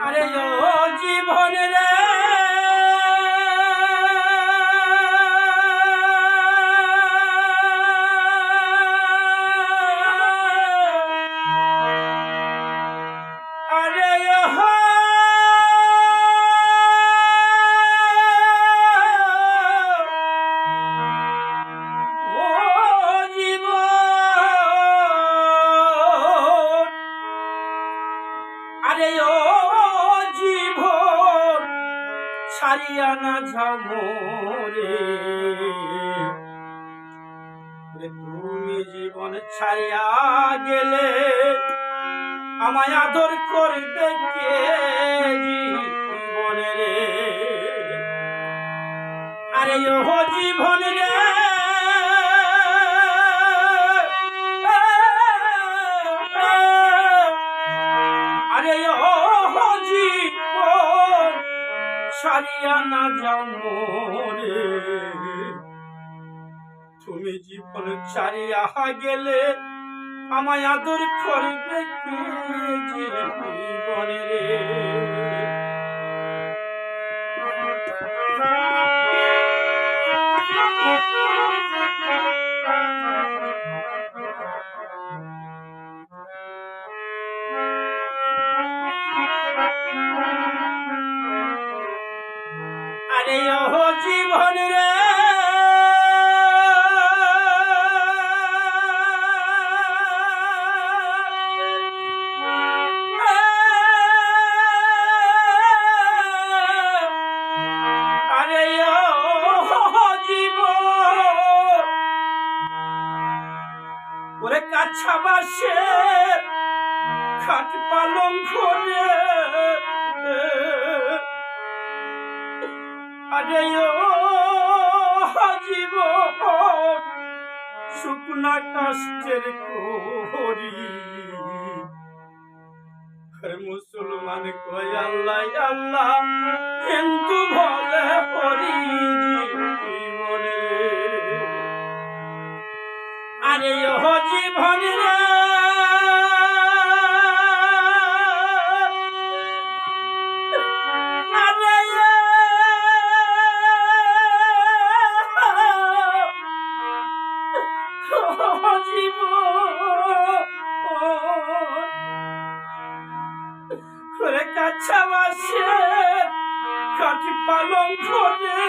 আরে ও জীবন রে ঝমরে তুমি জীবন ছাড়িয়া গেলে আমায় আদর করবে কে জীবনে আরে ও জীবন রে। সারিয়া না যাও মোরে তুমি জীবন ছাড়িয়া গেলে আমায় আদর করবে জীবনে রে? আরে খাট পালং করে আরে ও জীবন শুকনা কাষ্টের করি মুসলমান, কয় আল্লাহ আল্লাহ হিন্দু বলে হরি জীবনে। আরে জীবন করে কাছা বাসে কাটি পালং করে।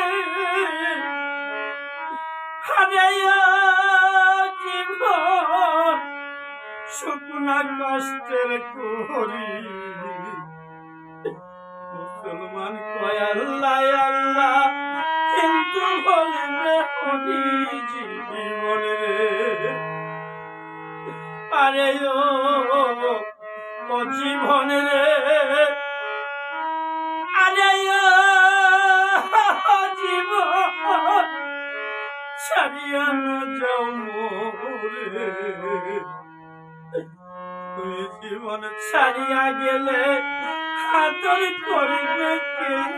হারাইয়া জীবন শুকনা কষ্টের করি মুসলমান কয়, আল্লাহ আল্লাহ, কিন্তু হরি জীবনে আরে ও জীবনে রে। আরে ও জীবন ছাড়িয়া মোরে। জীবন ছাড়িয়া গেলে হাতর করবে কেন?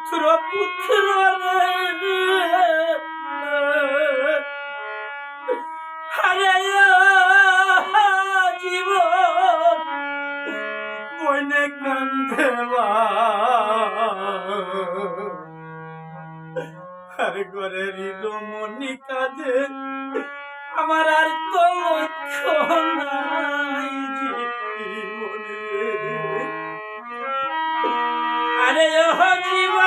পুত্র পুত্র রে হারে জীবন বনে কান্দে আর ঘরের রমণী কাঁদে আমার আর তো লক্ষ্য নাই আরে জীবন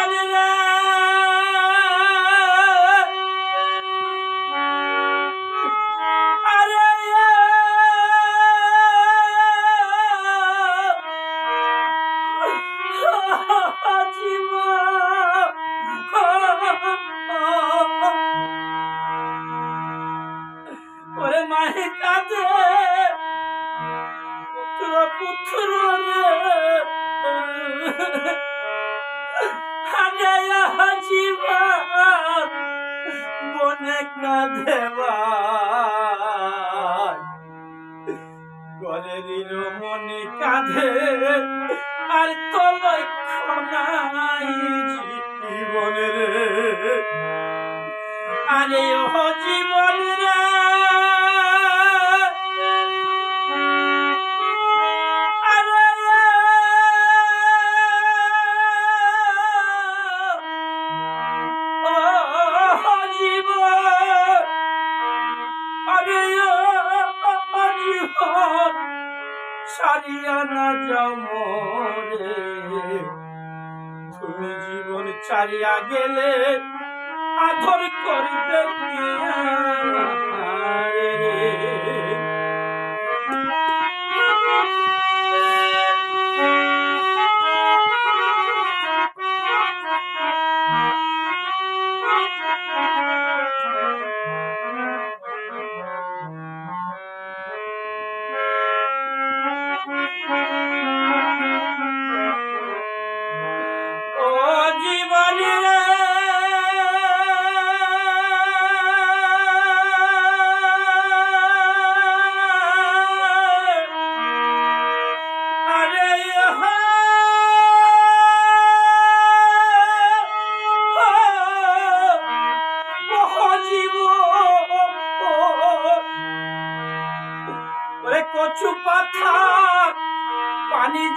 ওরে মাহে কাঁদে। পুত্র পুত্র হাজায়া হাজিবা বনে কাঁদে করে দিল মনে কাঁধে আর তো লক্ষ্য নাই জীবনের। আরে ও জীবন রে সারিয়া না যাও মোরে তুমি জীবন ছাড়িয়া গেলে আধর করবে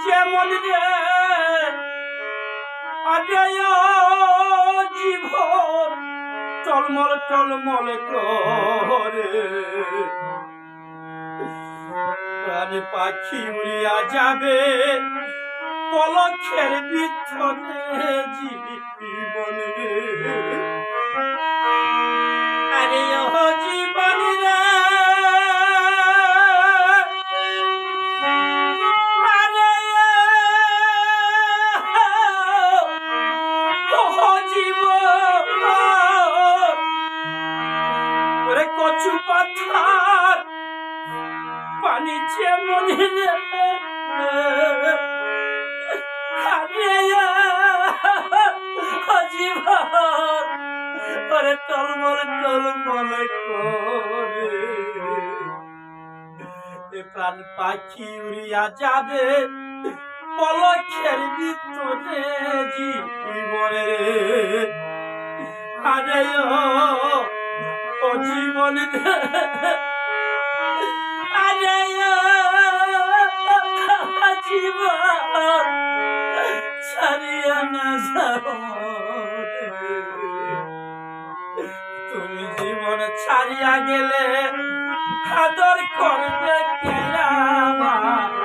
যেমন রে জীবন টলমল টলমল করে। পাখি উড়িয়া যাবে পলক্ষের ভিতরে জীবন। রে যেমন জীবন ওরে টলমল টলমল করে প্রাণ পাখি উড়িয়া যাবে পলক্ষের ভিতরে জীবনে আরে ও জীবন তুমি জীবন ছাড়িয়া গেলে আদর করবে কে আমারে?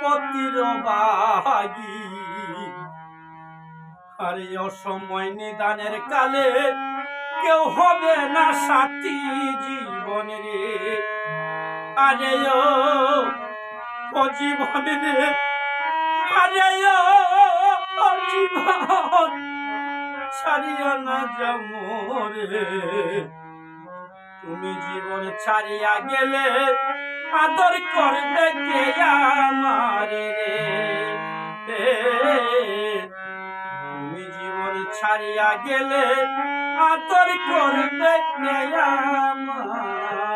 সম্পত্তির বাগি আরে, অসময় নিদানের কালে কেউ হবে না সাথী জীবন রে। আরে জীবন রে। আরে, ও জীবন ছাড়িয়া না যাও রে। তুমি জীবন ছাড়িয়া গেলে আদর করবে কে হারিয়া গেলে আতর করবে আমার।